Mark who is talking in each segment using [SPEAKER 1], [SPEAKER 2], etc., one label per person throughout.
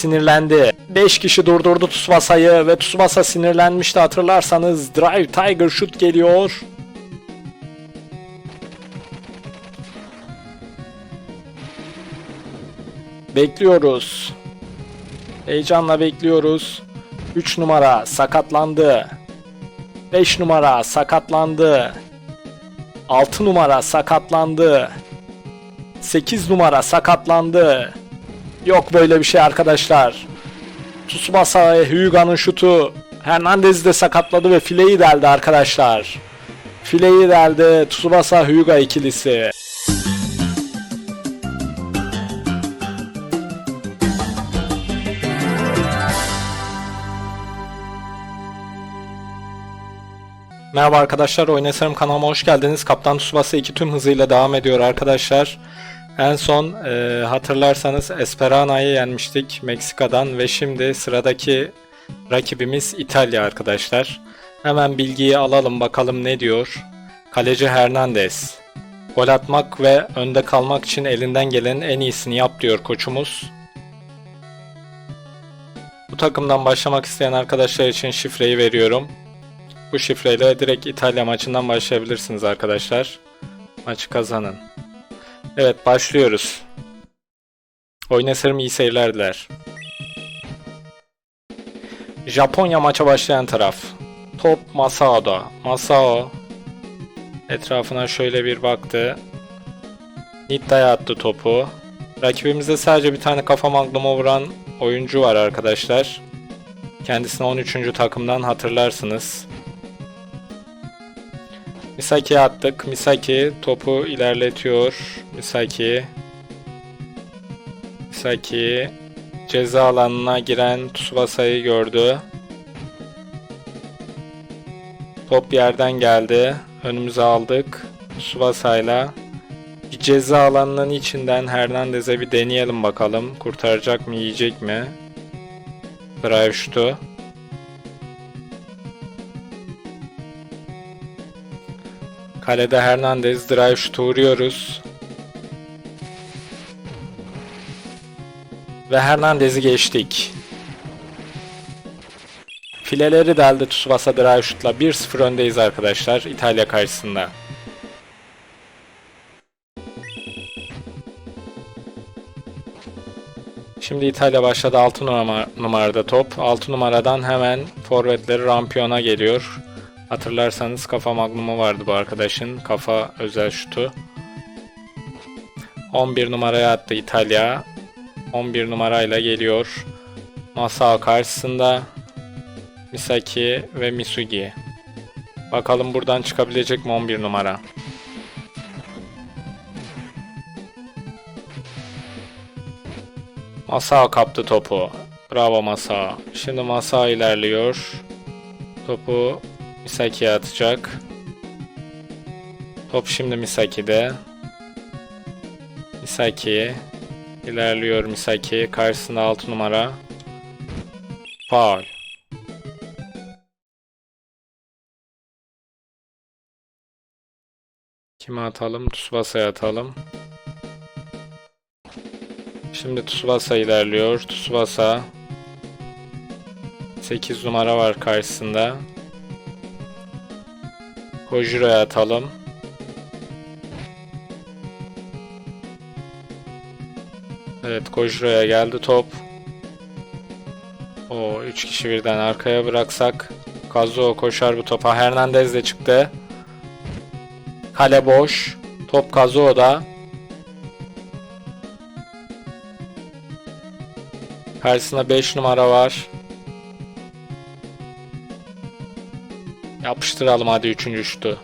[SPEAKER 1] sinirlendi. 5 kişi durdurdu Tsubasa'yı ve Tsubasa sinirlenmişti hatırlarsanız. Drive Tiger Shoot geliyor. Bekliyoruz. Heyecanla bekliyoruz. 3 numara sakatlandı. 5 numara sakatlandı. 6 numara sakatlandı. 8 numara sakatlandı. Yok böyle bir şey arkadaşlar. Tsubasa ve Hyuga'nın şutu Hernandez'i de sakatladı ve fileyi deldi arkadaşlar. Fileyi deldi Tsubasa Hyuga ikilisi. Merhaba arkadaşlar, Oynasarım kanalıma hoş geldiniz. Kaptan Tsubasa 2 tüm hızıyla devam ediyor arkadaşlar. En son e, hatırlarsanız Esperana'yı yenmiştik Meksika'dan ve şimdi sıradaki rakibimiz İtalya arkadaşlar. Hemen bilgiyi alalım bakalım ne diyor. Kaleci Hernandez. Gol atmak ve önde kalmak için elinden gelenin en iyisini yap diyor koçumuz. Bu takımdan başlamak isteyen arkadaşlar için şifreyi veriyorum. Bu şifreyle direkt İtalya maçından başlayabilirsiniz arkadaşlar. Maçı kazanın. Evet başlıyoruz. Oyun iyi seyirler diler. Japonya maça başlayan taraf. Top Masao'da. Masao etrafına şöyle bir baktı. Nitta'ya attı topu. Rakibimizde sadece bir tane kafa magnuma vuran oyuncu var arkadaşlar. Kendisini 13. takımdan hatırlarsınız. Misaki'ye attık. Misaki topu ilerletiyor. Misaki. Misaki ceza alanına giren Tsubasa'yı gördü. Top yerden geldi. Önümüze aldık. Tsubasa'yla ceza alanının içinden Hernandez'e bir deneyelim bakalım. Kurtaracak mı, yiyecek mi? Drive şutu. Kalede Hernandez drive şutu vuruyoruz. Ve Hernandez'i geçtik. Fileleri deldi Tsubasa drive şutla 1-0 öndeyiz arkadaşlar İtalya karşısında. Şimdi İtalya başladı 6 numara, numarada top. 6 numaradan hemen forvetleri Rampion'a geliyor. Hatırlarsanız kafa magnumu vardı bu arkadaşın. Kafa özel şutu. 11 numaraya attı İtalya. 11 numarayla geliyor. Masao karşısında. Misaki ve Misugi. Bakalım buradan çıkabilecek mi 11 numara? Masao kaptı topu. Bravo Masao. Şimdi Masao ilerliyor. Topu Misaki'ye atacak. Top şimdi Misaki'de. Misaki. ilerliyor Misaki. Karşısında 6 numara. Foul. Kime atalım? Tsubasa'ya atalım. Şimdi Tsubasa ilerliyor. Tsubasa 8 numara var karşısında. Kojiro'ya atalım. Evet Kojiro'ya geldi top. O 3 kişi birden arkaya bıraksak Kazuo koşar bu topa. Hernandez de çıktı. Kale boş. Top Kazuo'da. Karşısında 5 numara var. Yapıştıralım hadi 3. şutu.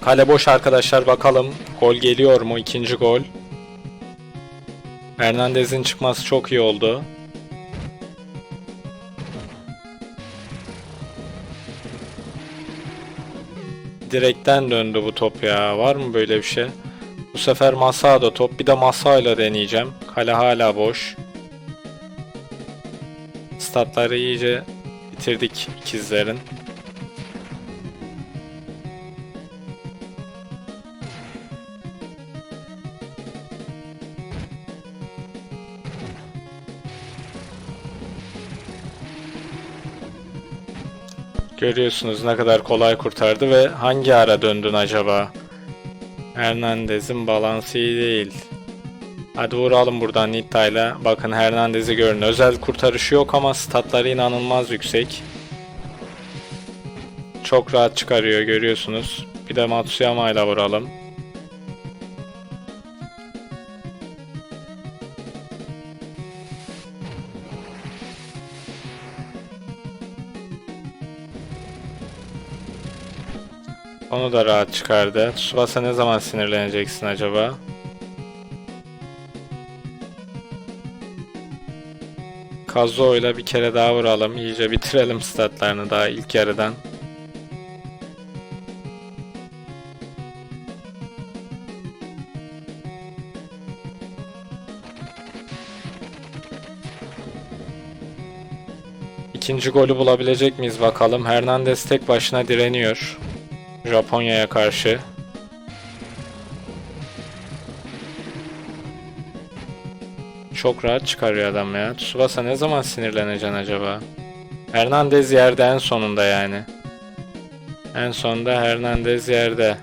[SPEAKER 1] Kale boş arkadaşlar bakalım gol geliyor mu ikinci gol. Hernandez'in çıkması çok iyi oldu. Direkten döndü bu top ya. Var mı böyle bir şey? Bu sefer Masa'da top. Bir de Masa'yla deneyeceğim. Kale hala boş. Statları iyice bitirdik ikizlerin. Görüyorsunuz ne kadar kolay kurtardı ve hangi ara döndün acaba? Hernandez'in balansı iyi değil. Hadi vuralım buradan Nitta'yla. Bakın Hernandez'i görün. Özel kurtarışı yok ama statları inanılmaz yüksek. Çok rahat çıkarıyor görüyorsunuz. Bir de Matsuyama ile vuralım. Onu da rahat çıkardı. Tsubasa ne zaman sinirleneceksin acaba? Kazuo ile bir kere daha vuralım. İyice bitirelim statlarını daha ilk yarıdan. İkinci golü bulabilecek miyiz bakalım. Hernandez tek başına direniyor. Japonya'ya karşı. Çok rahat çıkarıyor adam ya. Tsubasa ne zaman sinirleneceksin acaba? Hernandez yerde en sonunda yani. En sonunda Hernandez yerde.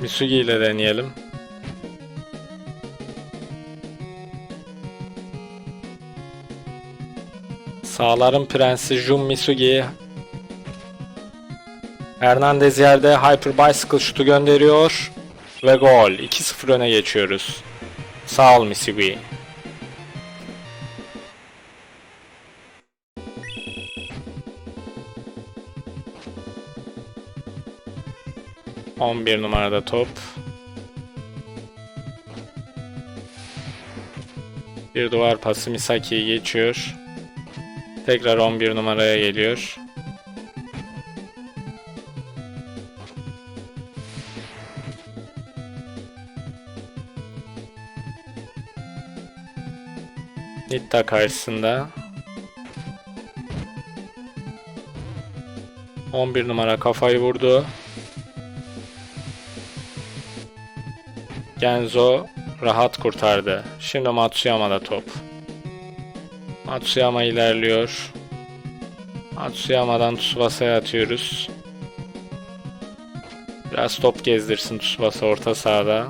[SPEAKER 1] Misugi ile deneyelim. Sağların prensi Jun Misugi Hernandez yerde Hyper Bicycle şutu gönderiyor ve gol. 2-0 öne geçiyoruz. Sağ ol Misugi. On bir numarada top. Bir duvar pası Misaki'yi geçiyor. Tekrar 11 numaraya geliyor. Nitta karşısında. 11 numara kafayı vurdu. Genzo rahat kurtardı. Şimdi Matsuyama'da top. Matsuyama ilerliyor. Matsuyama'dan Tsubasa'ya atıyoruz. Biraz top gezdirsin Tsubasa orta sahada.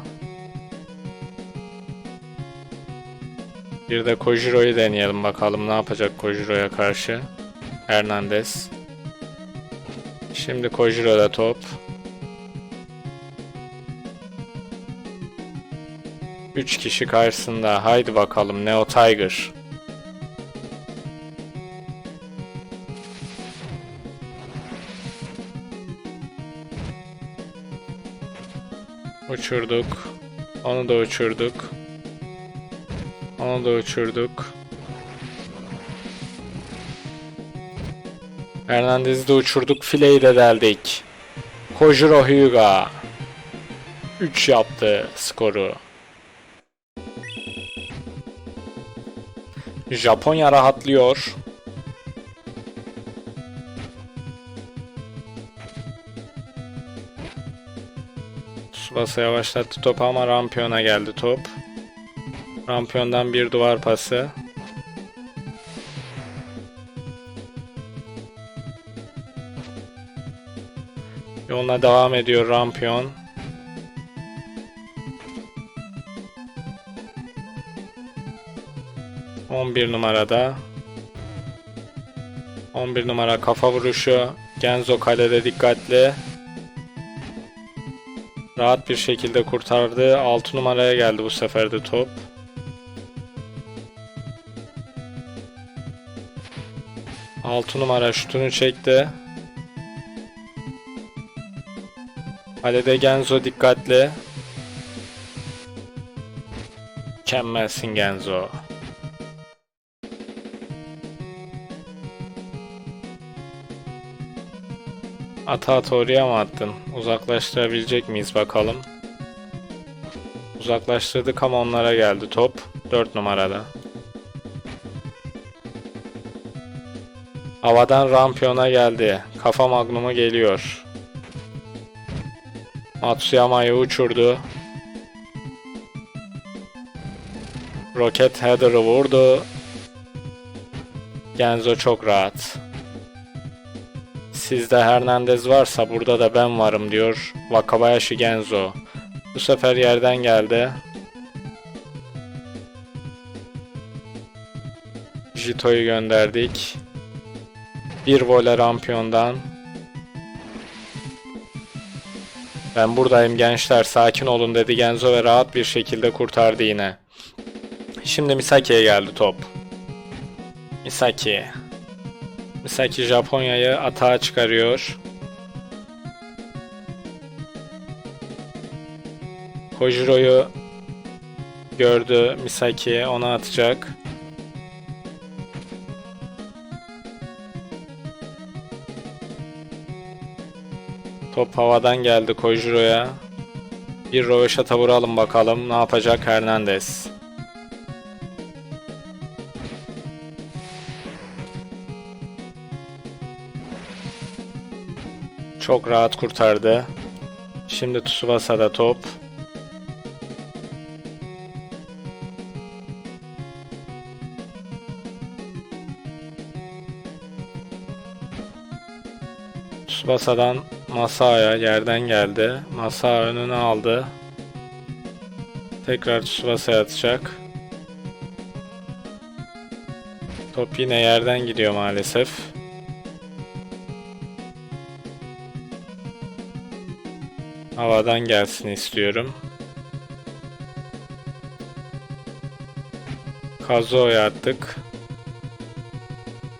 [SPEAKER 1] Bir de Kojiro'yu deneyelim bakalım ne yapacak Kojiro'ya karşı. Hernandez. Şimdi Kojiro'da top. Üç kişi karşısında. Haydi bakalım Neo Tiger. Uçurduk. Onu da uçurduk. Onu da uçurduk. Hernandez'i de uçurduk. Fileyi de deldik. Kojiro Hyuga. 3 yaptı skoru. Japonya rahatlıyor. Tsubasa yavaşlattı topu ama Rampion'a geldi top. Rampion'dan bir duvar pası. Yoluna devam ediyor Rampion. On bir numarada. 11 numara kafa vuruşu. Genzo kalede dikkatli. Rahat bir şekilde kurtardı. 6 numaraya geldi bu sefer de top. Altı numara şutunu çekti. Kalede Genzo dikkatli. Mükemmelsin Genzo. Ata at mı attın? Uzaklaştırabilecek miyiz bakalım. Uzaklaştırdık ama onlara geldi top. 4 numarada. Havadan Rampion'a geldi. Kafa magnumu geliyor. Matsuyama'yı uçurdu. Roket header'ı vurdu. Genzo çok rahat. Sizde Hernandez varsa burada da ben varım diyor Wakabayashi Genzo. Bu sefer yerden geldi. Jito'yu gönderdik. Bir vole rampiyondan. Ben buradayım gençler sakin olun dedi Genzo ve rahat bir şekilde kurtardı yine. Şimdi Misaki'ye geldi top. Misaki. Misaki Japonya'yı atağa çıkarıyor. Kojiro'yu gördü Misaki ona atacak. Top havadan geldi Kojiro'ya. Bir röveşata vuralım bakalım ne yapacak Hernandez. Çok rahat kurtardı. Şimdi Tsubasa'da top. Tsubasa'dan Masaya yerden geldi. Masa önüne aldı. Tekrar Tsubasa'ya atacak. Top yine yerden gidiyor maalesef. Havadan gelsin istiyorum. Kazuo'ya attık.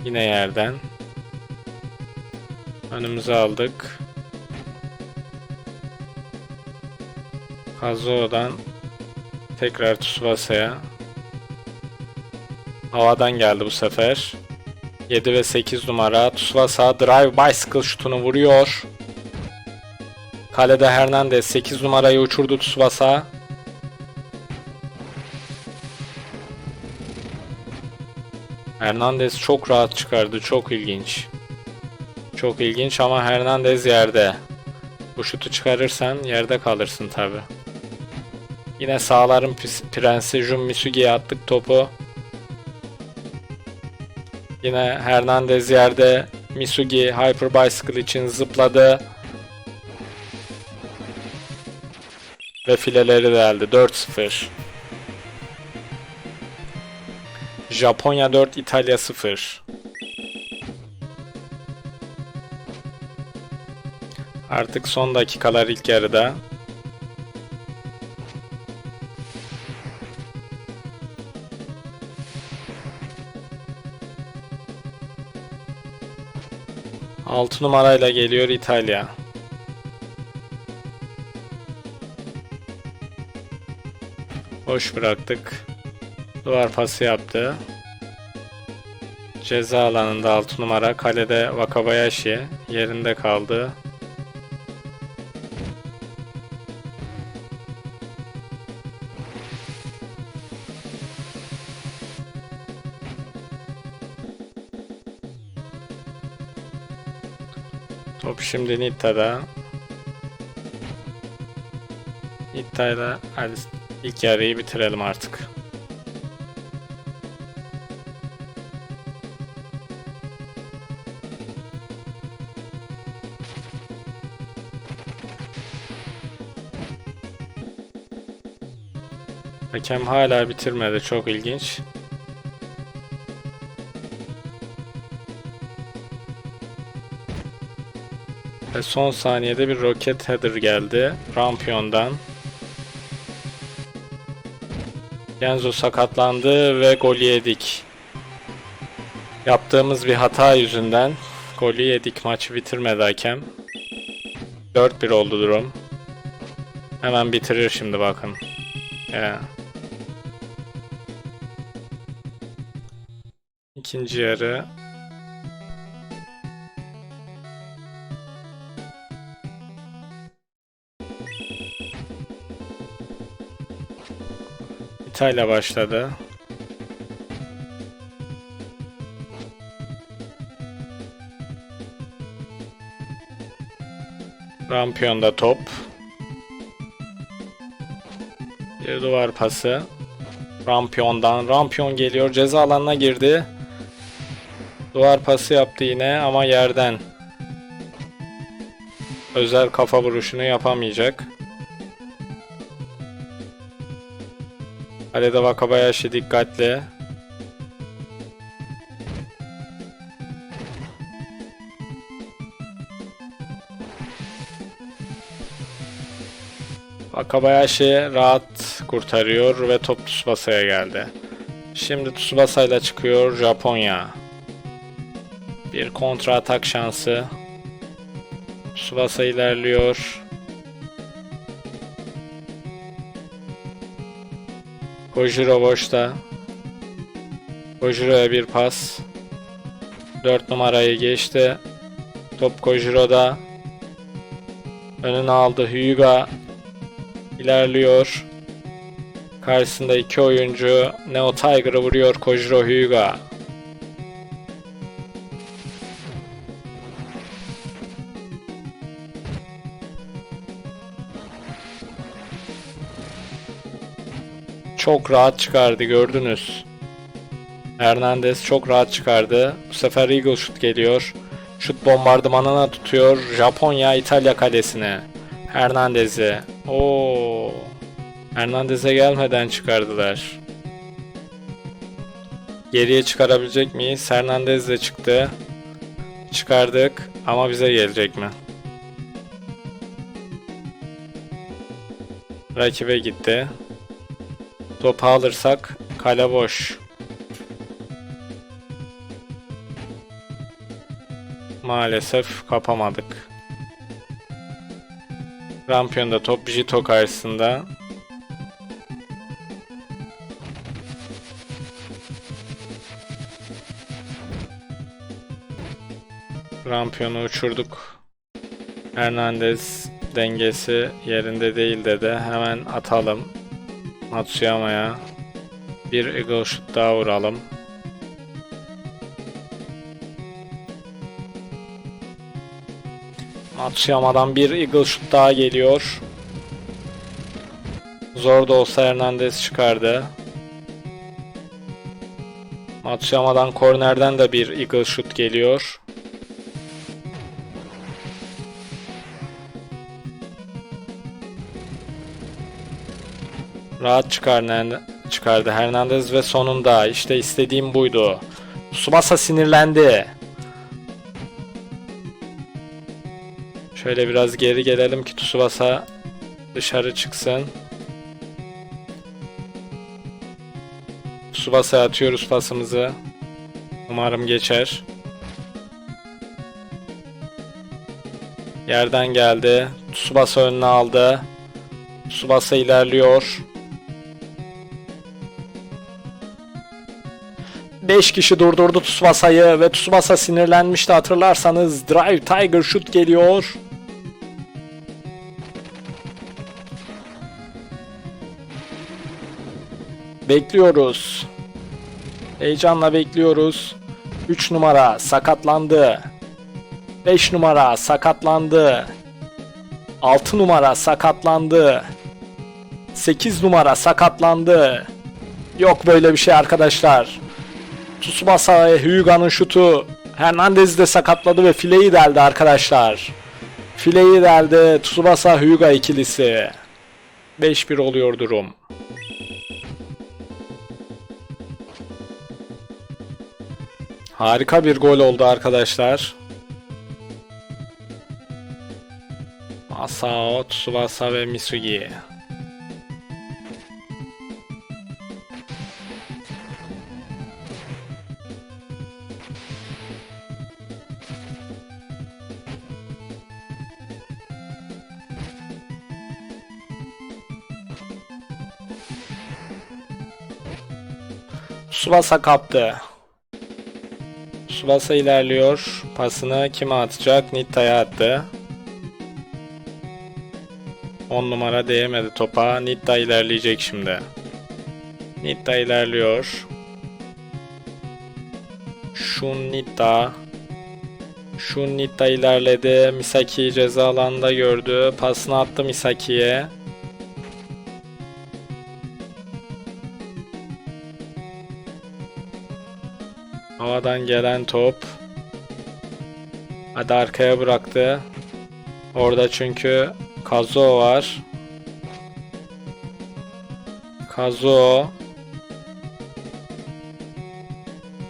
[SPEAKER 1] Yine yerden. Önümüze aldık. Kazuo'dan tekrar Tsubasa'ya. Havadan geldi bu sefer. 7 ve 8 numara. Tsubasa drive bicycle şutunu vuruyor. Kalede Hernandez 8 numarayı uçurdu Tsubasa. Hernandez çok rahat çıkardı. Çok ilginç. Çok ilginç ama Hernandez yerde. Bu şutu çıkarırsan yerde kalırsın tabi. Yine sağların prensi Jun Misugi'ye attık topu. Yine Hernandez yerde. Misugi Hyper Bicycle için zıpladı. Ve fileleri deldi. 4-0. Japonya 4, İtalya 0. Artık son dakikalar ilk yarıda. Altı numarayla geliyor İtalya. Boş bıraktık. Duvar pası yaptı. Ceza alanında 6 numara. Kalede Wakabayashi yerinde kaldı. Top şimdi Nitta'da. Nitta'yla hadi ilk yarıyı bitirelim artık. Hakem hala bitirmedi. Çok ilginç. Ve son saniyede bir roket header geldi. Rampion'dan. Genzo sakatlandı ve golü yedik. Yaptığımız bir hata yüzünden golü yedik. Maçı bitirmedi hakem. 4-1 oldu durum. Hemen bitirir şimdi bakın. Ya. İkinci yarı İtalya başladı. Rampiyonda top. Bir duvar pası. Rampion'dan. Rampion geliyor. Ceza alanına girdi. Duvar pası yaptı yine ama yerden. Özel kafa vuruşunu yapamayacak. Kalede Wakabayashi dikkatli. Wakabayashi rahat kurtarıyor ve top Tsubasa'ya geldi. Şimdi Tsubasa çıkıyor Japonya. Bir kontra atak şansı. Tsubasa ilerliyor. Kojiro boşta. Kojiro'ya bir pas. 4 numarayı geçti. Top Kojiro'da. Önüne aldı Hyuga. İlerliyor. Karşısında iki oyuncu Neo Tiger'ı vuruyor Kojiro Hyuga. Çok rahat çıkardı gördünüz. Hernandez çok rahat çıkardı. Bu sefer Eagle Shoot geliyor. Şut bombardımanına tutuyor. Japonya İtalya kalesine. Hernandez'i. Oo. Hernandez'e gelmeden çıkardılar. Geriye çıkarabilecek miyiz? Hernandez de çıktı. Çıkardık ama bize gelecek mi? Rakibe gitti. Topu alırsak kale boş. Maalesef kapamadık. Rampion'da top Jito karşısında. Rampion'u uçurduk. Hernandez dengesi yerinde değil dedi. Hemen atalım. Matsuyama'ya bir eagle shoot daha vuralım. Matsuyama'dan bir eagle shoot daha geliyor. Zor da olsa Hernandez çıkardı. Matsuyama'dan kornerden de bir eagle shoot geliyor. Rahat çıkar çıkardı Hernandez ve sonunda işte istediğim buydu. Tsubasa sinirlendi. Şöyle biraz geri gelelim ki Tsubasa dışarı çıksın. Tsubasa'ya atıyoruz pasımızı. Umarım geçer. Yerden geldi. Tsubasa önüne aldı. Tsubasa ilerliyor. 5 kişi durdurdu Tsubasa'yı ve Tsubasa sinirlenmişti hatırlarsanız. Drive Tiger Shoot geliyor. Bekliyoruz. Heyecanla bekliyoruz. 3 numara sakatlandı. 5 numara sakatlandı. 6 numara sakatlandı. 8 numara sakatlandı. Yok böyle bir şey arkadaşlar. Tsubasa ve Hyuga'nın şutu Hernandez'i de sakatladı ve fileyi deldi arkadaşlar. Fileyi deldi Tsubasa Hyuga ikilisi. 5-1 oluyor durum. Harika bir gol oldu arkadaşlar. Masao, Tsubasa ve Misugi. Tsubasa kaptı. Tsubasa ilerliyor. Pasını kime atacak? Nitta'ya attı. 10 numara değmedi topa. Nitta ilerleyecek şimdi. Nitta ilerliyor. Shun Nitta. Shun Nitta ilerledi. Misaki ceza alanında gördü. Pasını attı Misaki'ye. Havadan gelen top. Hadi arkaya bıraktı. Orada çünkü Kazuo var. Kazuo.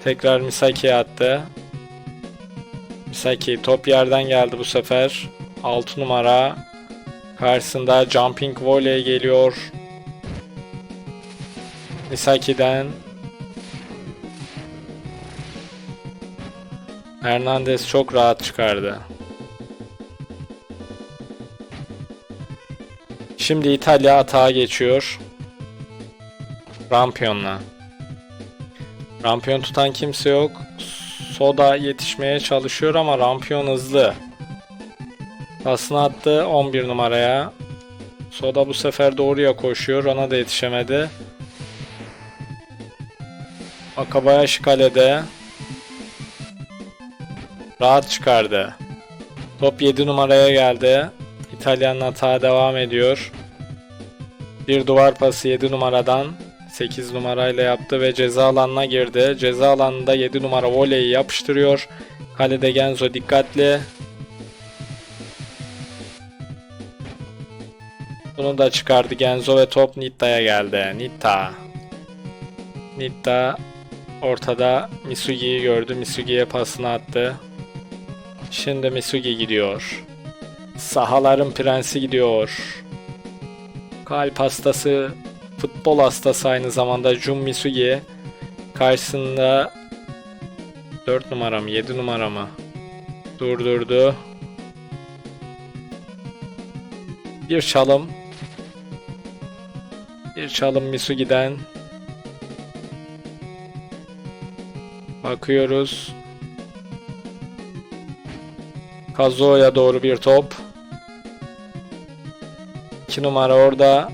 [SPEAKER 1] Tekrar Misaki'ye attı. Misaki top yerden geldi bu sefer. 6 numara. Karşısında jumping volley geliyor. Misaki'den Hernandez çok rahat çıkardı. Şimdi İtalya atağa geçiyor. Rampion'la. Rampion tutan kimse yok. Soda yetişmeye çalışıyor ama Rampion hızlı. Pasını attı 11 numaraya. Soda bu sefer doğruya koşuyor. Ona da yetişemedi. Akabayashi kalede. Rahat çıkardı. Top 7 numaraya geldi. İtalyanın hata devam ediyor. Bir duvar pası 7 numaradan 8 numarayla yaptı ve ceza alanına girdi. Ceza alanında 7 numara voleyi yapıştırıyor. Kalede Genzo dikkatli. Bunu da çıkardı Genzo ve top Nitta'ya geldi. Nitta. Nitta ortada Misugi'yi gördü. Misugi'ye pasını attı. Şimdi Misugi gidiyor. Sahaların prensi gidiyor. Kalp hastası, futbol hastası aynı zamanda Jun Misugi. Karşısında 4 numara mı 7 numara mı? Durdurdu. Bir çalım. Bir çalım Misugi'den. Bakıyoruz. Kazuo'ya doğru bir top. 2 numara orada.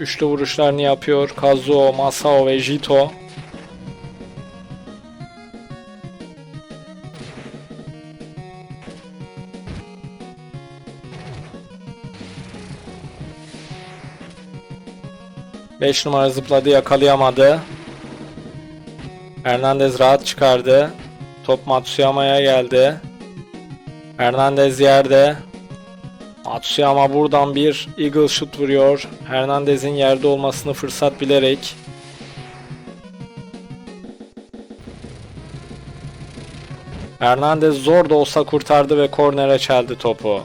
[SPEAKER 1] Üçlü vuruşlarını yapıyor. Kazuo, Masao ve Jito. Beş numara zıpladı yakalayamadı. Hernandez rahat çıkardı. Top Matsuyama'ya geldi. Hernandez yerde. Matsuyama buradan bir eagle shoot vuruyor. Hernandez'in yerde olmasını fırsat bilerek. Hernandez zor da olsa kurtardı ve kornere çeldi topu.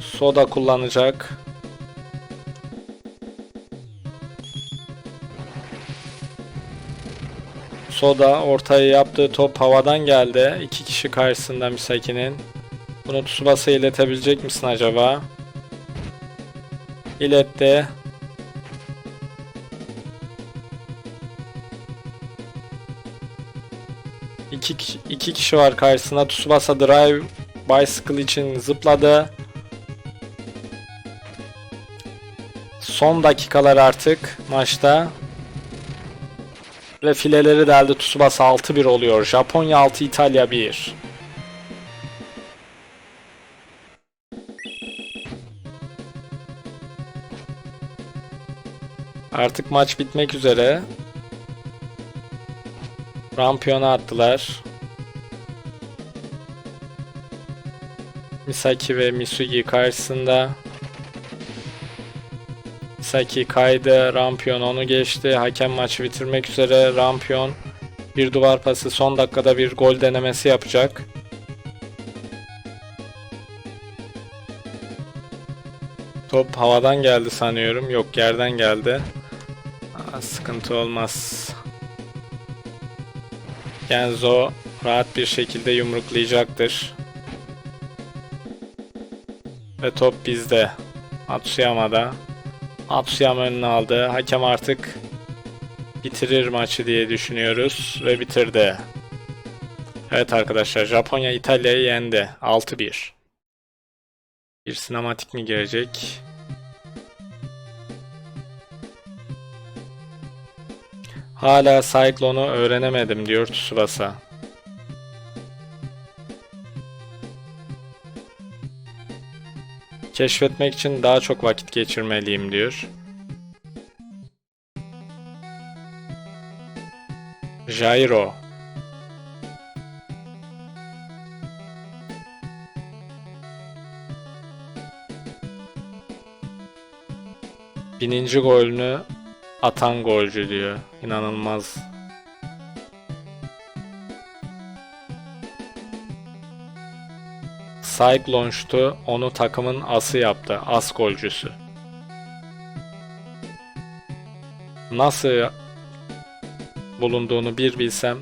[SPEAKER 1] Soda kullanacak. Soda ortaya yaptığı top havadan geldi. İki kişi karşısında Misaki'nin. Bunu Tsubasa'ya iletebilecek misin acaba? İletti. İki, iki kişi var karşısında. Tsubasa drive bicycle için zıpladı. Son dakikalar artık maçta. Ve fileleri deldi Tsubasa 6-1 oluyor. Japonya 6, İtalya 1. Artık maç bitmek üzere. Rampiyona attılar. Misaki ve Misugi karşısında. Misaki kaydı. Rampion onu geçti. Hakem maçı bitirmek üzere. Rampion bir duvar pası son dakikada bir gol denemesi yapacak. Top havadan geldi sanıyorum. Yok yerden geldi. Aa, sıkıntı olmaz. Genzo rahat bir şekilde yumruklayacaktır. Ve top bizde. Matsuyama'da. Matsuyama önüne aldı. Hakem artık bitirir maçı diye düşünüyoruz. Ve bitirdi. Evet arkadaşlar Japonya İtalya'yı yendi. 6-1. Bir sinematik mi gelecek? Hala Cyclone'u öğrenemedim diyor Tsubasa. Keşfetmek için daha çok vakit geçirmeliyim diyor. Jairo Bininci golünü atan golcü diyor. İnanılmaz Cyclones'tu onu takımın ası yaptı. As golcüsü. Nasıl bulunduğunu bir bilsem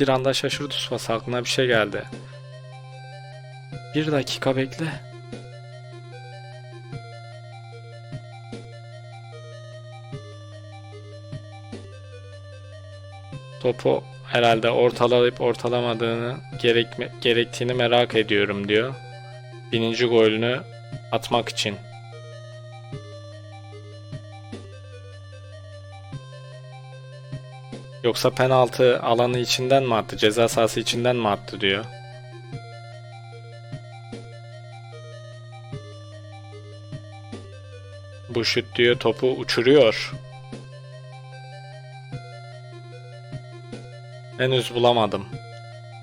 [SPEAKER 1] bir anda şaşırdı Tsubasa aklına bir şey geldi. Bir dakika bekle. Topu herhalde ortalayıp ortalamadığını gerekme, gerektiğini merak ediyorum diyor. Bininci golünü atmak için. Yoksa penaltı alanı içinden mi attı, ceza sahası içinden mi attı diyor. Bu şut diyor topu uçuruyor. Henüz bulamadım.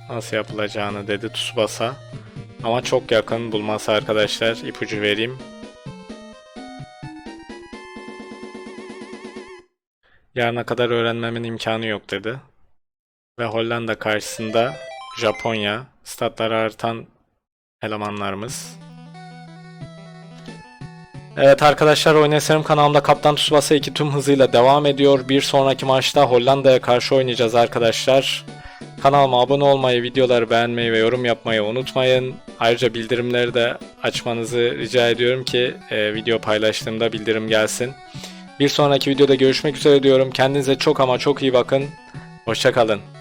[SPEAKER 1] Nasıl yapılacağını dedi Tsubasa. Ama çok yakın bulması arkadaşlar. İpucu vereyim. Yarına kadar öğrenmemin imkanı yok dedi. Ve Hollanda karşısında Japonya, statları artan elemanlarımız. Evet arkadaşlar Oynasarım kanalımda Kaptan Tsubasa 2 tüm hızıyla devam ediyor. Bir sonraki maçta Hollanda'ya karşı oynayacağız arkadaşlar. Kanalıma abone olmayı, videoları beğenmeyi ve yorum yapmayı unutmayın. Ayrıca bildirimleri de açmanızı rica ediyorum ki e, video paylaştığımda bildirim gelsin. Bir sonraki videoda görüşmek üzere diyorum. Kendinize çok ama çok iyi bakın. Hoşçakalın.